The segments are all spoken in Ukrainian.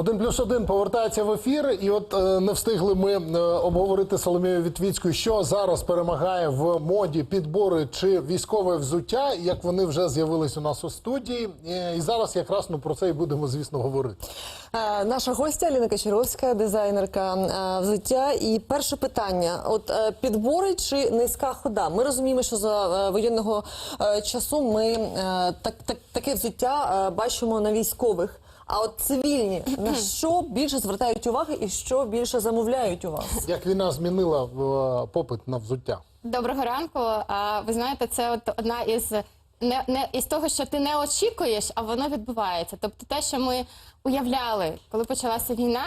Один плюс один повертається в ефір, і от е, не встигли ми е, обговорити з Соломією Вітвіцькою, що зараз перемагає в моді підбори чи військове взуття, як вони вже з'явились у нас у студії. І, і зараз якраз ну про це і будемо, звісно, говорити. Е, Наша гостя Аліна Кочаровська, дизайнерка е, взуття. І перше питання: от е, підбори чи низька хода? Ми розуміємо, що за е, воєнного е, часу ми е, так, так, таке взуття е, бачимо на військових. А от цивільні на що більше звертають уваги і що більше замовляють у вас? Як війна змінила е, попит на взуття? Доброго ранку. А, Ви знаєте, це от одна із не, не із того, що ти не очікуєш, а воно відбувається. Тобто, те, що ми уявляли, коли почалася війна,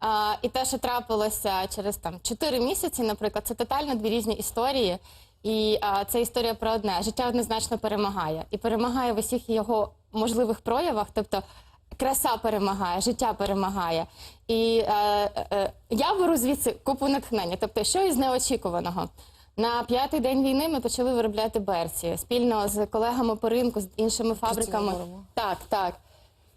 а, і те, що трапилося через там 4 місяці, наприклад, це тотально дві різні історії. І а, це історія про одне. Життя однозначно перемагає. І перемагає в усіх його можливих проявах. Тобто краса перемагає, життя перемагає. І е, е, я беру звідси купу натхнення. Тобто, що із неочікуваного. На п'ятий день війни ми почали виробляти берці спільно з колегами по ринку, з іншими фабриками. Так, так.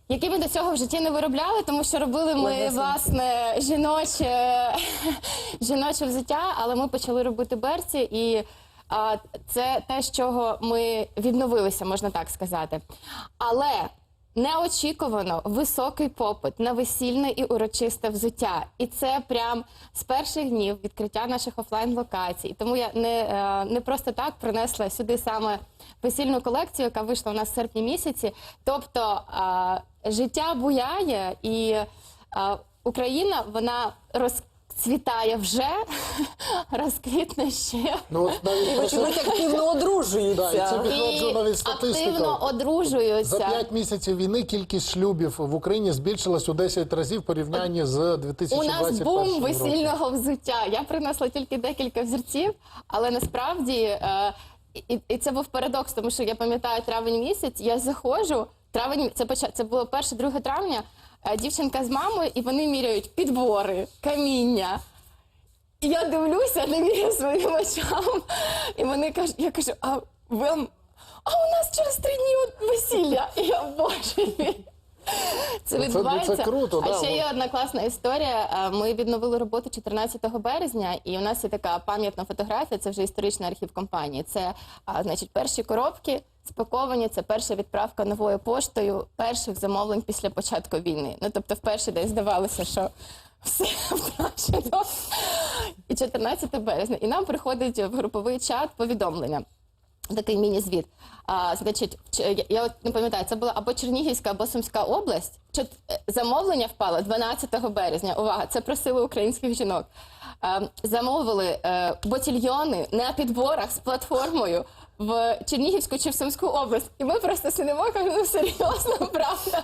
Які ми до цього в житті не виробляли, тому що робили ми власне жіноче, жіноче взуття, але ми почали робити берці, і а, це те, з чого ми відновилися, можна так сказати. Але неочікувано високий попит на весільне і урочисте взуття. І це прям з перших днів відкриття наших офлайн-локацій. Тому я не, е, не просто так принесла сюди саме весільну колекцію, яка вийшла у нас в серпні місяці. Тобто е, життя буяє і е, Україна вона розцвітає вже, розквітне ще. Ну навіть вочевидь активно одружуються. Да, і це навіть статистика. активно одружуються. За 5 місяців війни кількість шлюбів в Україні збільшилась у 10 разів в порівнянні з У 2021 нас бум роком. весільного взуття. Я принесла тільки декілька взірців, але насправді е, і, і це був парадокс, тому що я пам'ятаю травень місяць. Я заходжу. Травень це поча- це було 1-2 травня. Е, Дівчинка з мамою, і вони міряють підбори, каміння. І я дивлюся, не вірю своїм очам. І вони кажуть, я кажу, а вам. А у нас через три дні от весілля. І я боже мій. Це Ну, це- відбувається. це круто, а да, ще ну. є одна класна історія. Е, Ми відновили роботу 14 березня, і у нас є така пам'ятна фотографія. Це вже історичний архів компанії. Це а, значить перші коробки спаковані. Це перша відправка новою поштою перших замовлень після початку війни. Ну тобто, вперше десь здавалося, що. Все втрачено. І 14 березня. І нам приходить в груповий чат повідомлення. Такий міні-звіт. А, значить, я, от не пам'ятаю, це була або Чернігівська, або Сумська область. Чот- е, замовлення впало 12 березня. Увага, це просили українських жінок. А, замовили е, ботільйони на підборах з платформою в Чернігівську чи в Сумську область. І ми просто сидимо, кажемо, ну серйозно, правда.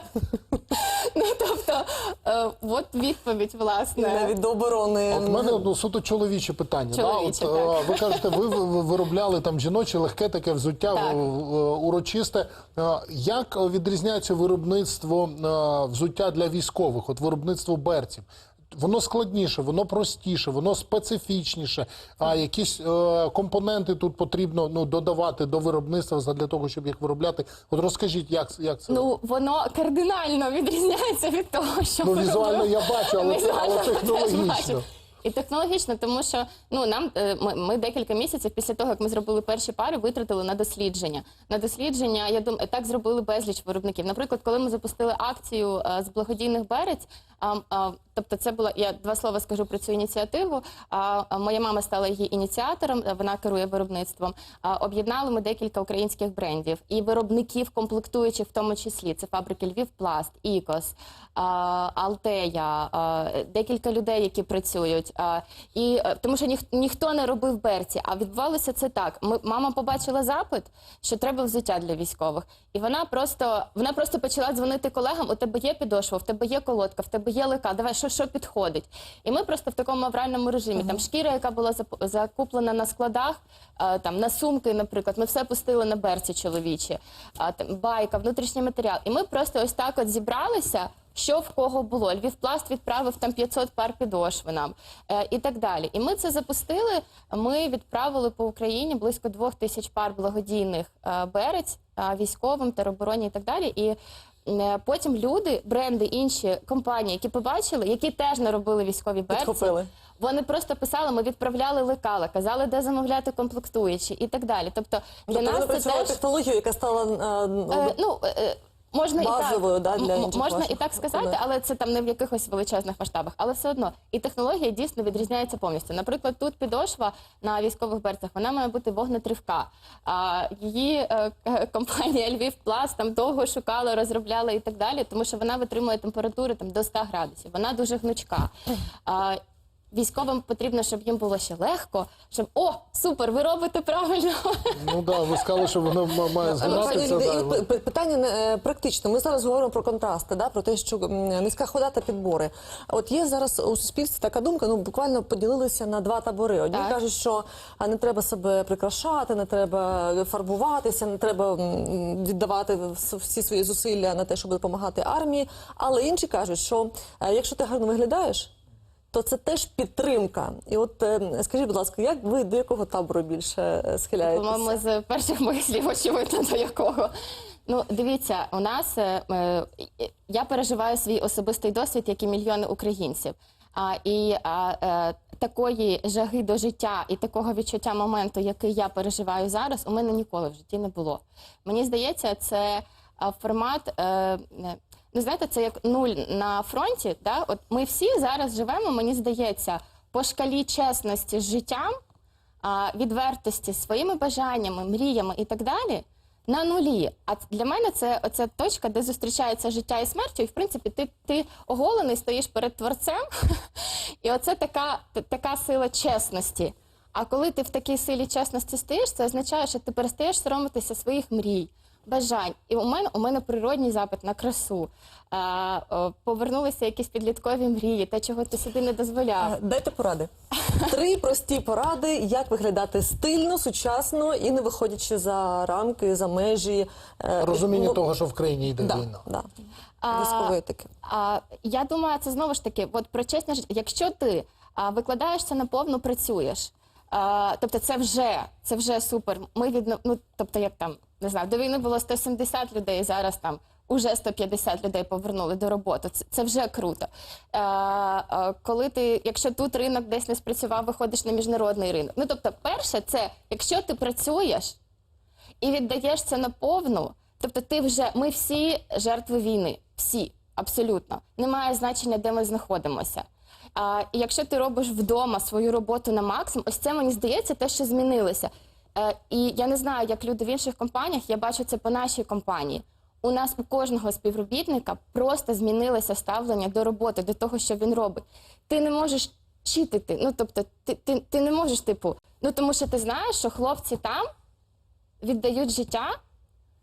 Ну тобто, е, от відповідь, І власне. навіть до оборони. От у мене ну, суто чоловіче питання. Чоловіче, да? От, так. е, ви кажете, ви ви- ви виробляли там жіноче легке таке взуття Так. е, урочисте. Е, Як відрізняється виробництво е, взуття для військових? От виробництво берців? Воно складніше, воно простіше, воно специфічніше. А якісь е, компоненти тут потрібно ну, додавати до виробництва для того, щоб їх виробляти. От розкажіть, як, як це? Ну, воно кардинально відрізняється від того, що Ну, візуально я бачу, але це- але технологічно. І технологічно, тому що ну нам е, ми, ми декілька місяців після того, як ми зробили перші пари, витратили на дослідження. На дослідження я думаю, так зробили безліч виробників. Наприклад, коли ми запустили акцію е, з благодійних берець, тобто це була я два слова скажу про цю ініціативу. Моя мама стала її ініціатором, вона керує виробництвом. Об'єднали ми декілька українських брендів і виробників комплектуючих, в тому числі це фабрики Львів Пласт, Ікос, Алтея, декілька людей, які працюють. І е, тому, що ніх, ніхто не робив берці. А відбувалося це так. Ми мама побачила запит, що треба взуття для військових, і вона просто вона просто почала дзвонити колегам. У тебе є підошва, в тебе є колодка, в тебе є лика. Давай що, що підходить. І ми просто в такому авральному режимі. Там шкіра, яка була закуплена на складах, е, там на сумки, наприклад, ми все пустили на берці чоловічі, а, там байка, внутрішній матеріал. І ми просто ось так от зібралися. Що в кого було? Львівпласт відправив там 500 пар підошви нам е, і так далі. І ми це запустили. Ми відправили по Україні близько двох тисяч пар благодійних е, берець е, військовим, теробороні і так далі. І потім люди, бренди, інші компанії, які побачили, які теж не робили військові берці, Підхопили. вони просто писали, ми відправляли лекала, казали, де замовляти комплектуючі і так далі. Тобто для Тобто нас це працювали теж технологію, яка стала е, Е, ну, е, е, можна Базовою, і так, да, для інших можна і так сказати, колег. але це там не в якихось величезних масштабах. Але все одно і технологія дійсно відрізняється повністю. Наприклад, тут підошва на військових берцях вона має бути вогнетривка. А її е, компанія Львів Пласт там довго шукала, розробляла і так далі, тому що вона витримує температури там до 100 градусів. Вона дуже гнучка. А, Військовим потрібно, щоб їм було ще легко, щоб о, супер, ви робите правильно. Ну да, ви сказали, що воно м- має згинатися. Да, і п- п- питання не, е, практично. Ми зараз говоримо про контрасти, да, про те, що м, низька хода та підбори. От є зараз у суспільстві така думка, ну буквально поділилися на два табори. Одні Так. кажуть, що а, не треба себе прикрашати, не треба фарбуватися, не треба м, віддавати вс- всі свої зусилля на те, щоб допомагати армії. Але інші кажуть, що е, якщо ти гарно виглядаєш. То це теж підтримка. І от е, скажіть, будь ласка, як ви до якого табору більше е, схиляєтеся? По-моєму, з перших моїх слів очевидно до якого. Ну, дивіться, у нас е, я переживаю свій особистий досвід, як і мільйони українців. А, і а, е, такої жаги до життя і такого відчуття моменту, який я переживаю зараз, у мене ніколи в житті не було. Мені здається, це формат. Е, Ну, знаєте, це як нуль на фронті. Да? От ми всі зараз живемо, мені здається, по шкалі чесності з життям, відвертості своїми бажаннями, мріями і так далі на нулі. А для мене це оця точка, де зустрічається життя і смерть, і в принципі ти, ти оголений стоїш перед творцем, і оце така, така сила чесності. А коли ти в такій силі чесності стоїш, це означає, що ти перестаєш соромитися своїх мрій. Бажань, і у мене у мене природній запит на красу. А, повернулися якісь підліткові мрії, те, чого ти собі не дозволяв. Е, Дайте поради. Три прості поради, як виглядати стильно, сучасно і не виходячи за рамки, за межі е, Розуміння ну, того, що в країні йде да, війна. да. А. А, я думаю, це знову ж таки, от про чесне життя. Якщо ти а, викладаєшся наповну, працюєш. А, тобто це вже це вже супер. Ми відно, ну, тобто, як там не знаю, до війни було 170 людей, зараз там уже 150 людей повернули до роботи. Це, це вже круто. А, а, коли ти, якщо тут ринок десь не спрацював, виходиш на міжнародний ринок. Ну тобто, перше, це якщо ти працюєш і віддаєш це наповну, тобто ти вже ми всі жертви війни, всі абсолютно. Немає значення, де ми знаходимося. А, якщо ти робиш вдома свою роботу на максимум, ось це мені здається те, що змінилося. Е, і я не знаю, як люди в інших компаніях, я бачу це по нашій компанії. У нас у кожного співробітника просто змінилося ставлення до роботи, до того, що він робить. Ти не можеш читити. Ну тобто, ти, ти, ти не можеш, типу, ну тому що ти знаєш, що хлопці там віддають життя,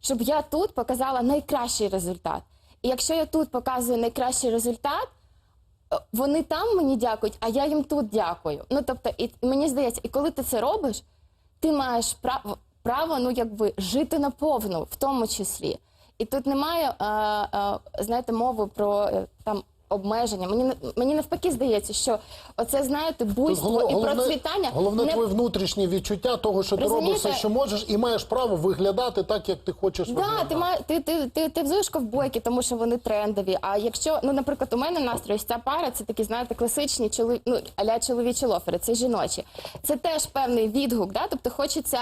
щоб я тут показала найкращий результат. І якщо я тут показую найкращий результат, е, вони там мені дякують, а я їм тут дякую. Ну тобто, і мені здається, і коли ти це робиш, ти маєш право, право ну якби жити наповну, в тому числі. І тут немає, е, е, знаєте, мови про е, там. Обмеження. Мені мені навпаки здається, що оце знаєте буйство голов- і процвітання головне не твоє внутрішнє відчуття того, що ти робиш все, що можеш, і маєш право виглядати так, як ти хочеш Да, виглядати. ти має ти, ти, ти, ти взуєш ковбойки, тому що вони трендові. А якщо, ну, наприклад, у мене настрій, ось ця пара, це такі, знаєте, класичні чолові, ну, аля чоловічі лофери, це жіночі. Це теж певний відгук, да? тобто хочеться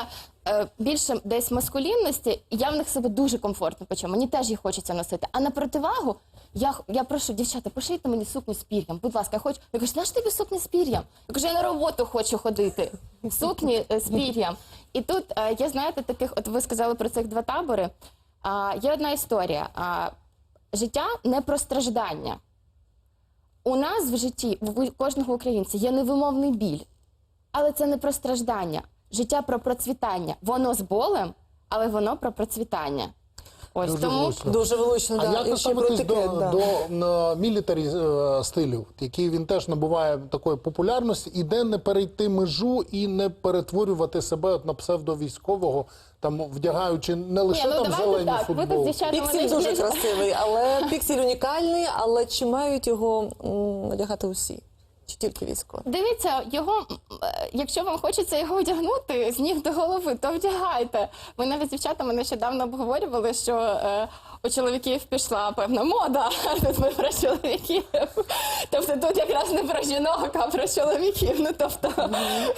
більше десь маскулінності, я в них себе дуже комфортно почув. Мені теж їх хочеться носити. А на противагу, я, я прошу, дівчата, пошийте мені сукню з пір'ям. Будь ласка, я хочу. Я кажу, знаєш тобі сукня з пір'ям? Я кажу, я на роботу хочу ходити. Сукні е, з пір'ям. І тут е, є, знаєте, таких, от ви сказали про цих два табори. А, є одна історія. А, життя не про страждання. У нас в житті, у кожного українця, є невимовний біль. Але це не про страждання. Життя про процвітання. Воно з болем, але воно про процвітання. Ось Дуже тому. влучно. Дуже влучно, А да. як І ще про ставитись до, етикет, да. до мілітарі стилю, який він теж набуває такої популярності, і де не перейти межу і не перетворювати себе от на псевдовійськового, там вдягаючи не лише Ні, ну там давайте зелені так. Ви тут з футболки. дівчатами Піксель дуже красивий, але піксель унікальний, але чи мають його м, надягати усі? Чи тільки військові? Дивіться, його, е, якщо вам хочеться його одягнути з ніг до голови, то вдягайте. Ми навіть з дівчатами нещодавно обговорювали, що е, у чоловіків пішла певна мода. Тут ми про чоловіків. Тобто тут якраз не про жінок, а про чоловіків. Ну тобто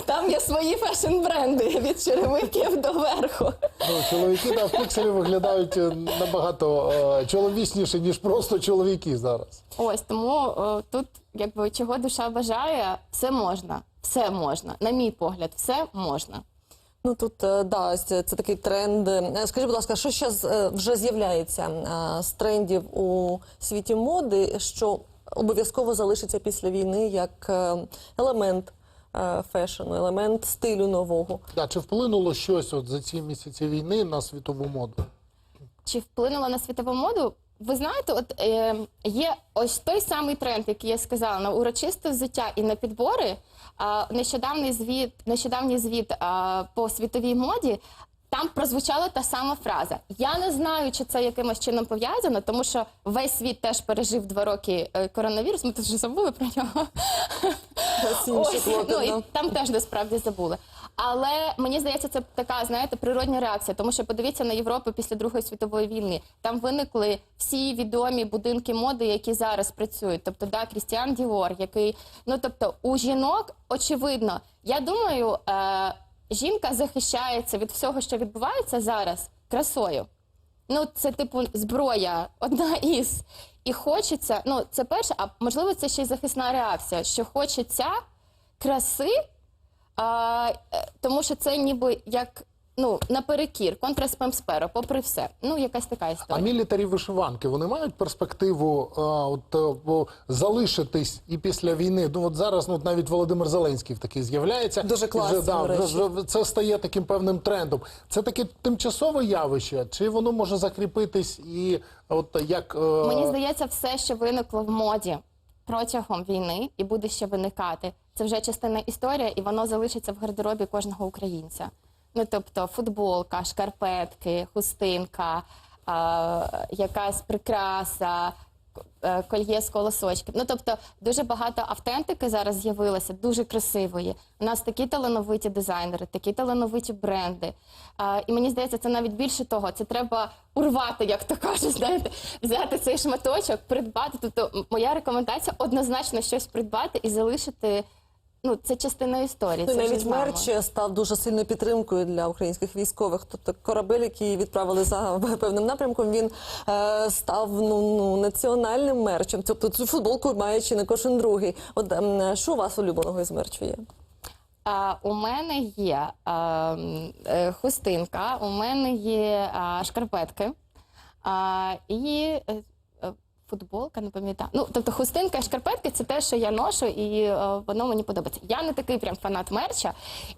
там є свої фешн-бренди від черевиків до верху. Ну, чоловіки да, в пікселі виглядають е, набагато е, чоловічніше, ніж просто чоловіки зараз. Ось тому е, тут, якби чого душа бажає, все можна. Все можна. На мій погляд, все можна. Ну тут е, да, це такий тренд. Е, Скажіть, будь ласка, що ще вже з'являється е, з трендів у світі моди, що обов'язково залишиться після війни як е, елемент е, фешену, елемент стилю нового? Да, чи вплинуло щось от за ці місяці війни на світову моду? Чи вплинула на світову моду? Ви знаєте, от е, є ось той самий тренд, який я сказала, на урочисте взуття і на підбори. А, нещодавний звіт, нещодавній звіт а, по світовій моді. Там прозвучала та сама фраза. Я не знаю, чи це якимось чином пов'язано, тому що весь світ теж пережив два роки е, коронавірус. Ми тут вже забули про нього. Ось, ну, і там теж насправді забули. Але мені здається, це така, знаєте, природня реакція, тому що подивіться на Європу після Другої світової війни. Там виникли всі відомі будинки моди, які зараз працюють. Тобто, да, Крістіан Діор, який ну тобто у жінок очевидно, я думаю, е, жінка захищається від всього, що відбувається зараз, красою. Ну, це типу зброя, одна із. І хочеться, ну це перше, а можливо, це ще й захисна реакція, що хочеться краси, а, е, тому що це ніби як ну, наперекір, контра спемсперо, попри все. Ну, якась така А історія. мілітарі вишиванки вони мають перспективу е, от, е, бо залишитись і після війни. Ну от зараз ну, от навіть Володимир Зеленський такий з'являється. Дуже І класно, Вже, да, речі. вже- вже це стає таким певним трендом. Це таке тимчасове явище, чи воно може закріпитись і от як е, Мені здається, все, що виникло в моді протягом війни і буде ще виникати, це вже частина історії, і воно залишиться в гардеробі кожного українця. Ну тобто футболка, шкарпетки, хустинка, якась прикраса. е, Кольє з колосочків. Ну тобто дуже багато автентики зараз з'явилося, дуже красивої. У нас такі талановиті дизайнери, такі талановиті бренди. І мені здається, це навіть більше того. Це треба урвати, як то кажуть, знаєте, взяти цей шматочок, придбати. Тобто, моя рекомендація однозначно щось придбати і залишити. Ну, це частина історії. Це навіть мерч став дуже сильною підтримкою для українських військових. Тобто корабель, який відправили за певним напрямком, він е, став ну, ну національним мерчем. Тобто цю футболку має чи не кожен другий. От ем, що у вас улюбленого із мерчу є? А, у мене є а, е, хустинка, у мене є а, шкарпетки а, і е, е, футболка, не пам'ятаю. Ну, тобто хустинка і шкарпетки це те, що я ношу, і е, воно мені подобається. Я не такий прям фанат мерча,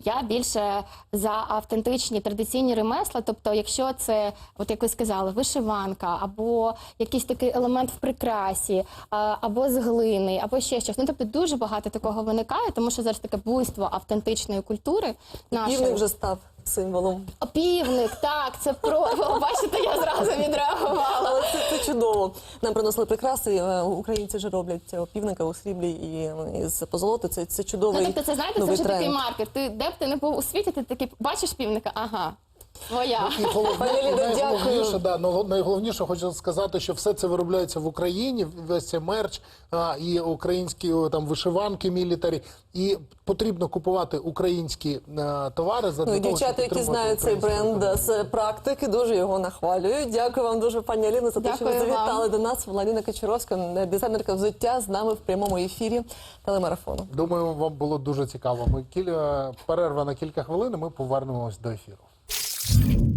я більше за автентичні традиційні ремесла. Тобто, якщо це, от як ви сказали, вишиванка, або якийсь такий елемент в прикрасі, а, або з глини, або ще щось. Ну тобто дуже багато такого виникає, тому що зараз таке буйство автентичної культури нашої. Півник вже став символом. опівник Півник, так, це про бачите, я зразу відреагувала. Але це, це чудово. Нам принесли прикраси. е, Українці вже роблять цього півника у сріблі і з позолоти. Це, це чудовий Ну, тобто, це знаєте, це новий вже такий маркер. Ти де б ти не був у світі, ти такий бачиш півника? Ага, твоя. І головне, найголовніше, да, ну, найголовніше хочу сказати, що все це виробляється в Україні, весь цей мерч а, і українські там вишиванки мілітарі. І потрібно купувати українські а, товари за Ну, і того, дівчата, які знають цей бренд з практики, дуже його нахвалюють. Дякую вам дуже, пані Аліно, за те, що ви завітали до нас. Владіна Кочаровська, дизайнерка взуття, з нами в прямому ефірі телемарафону. Думаю, вам було дуже цікаво. Ми кілька перерва на кілька хвилин. і Ми повернемось до ефіру. you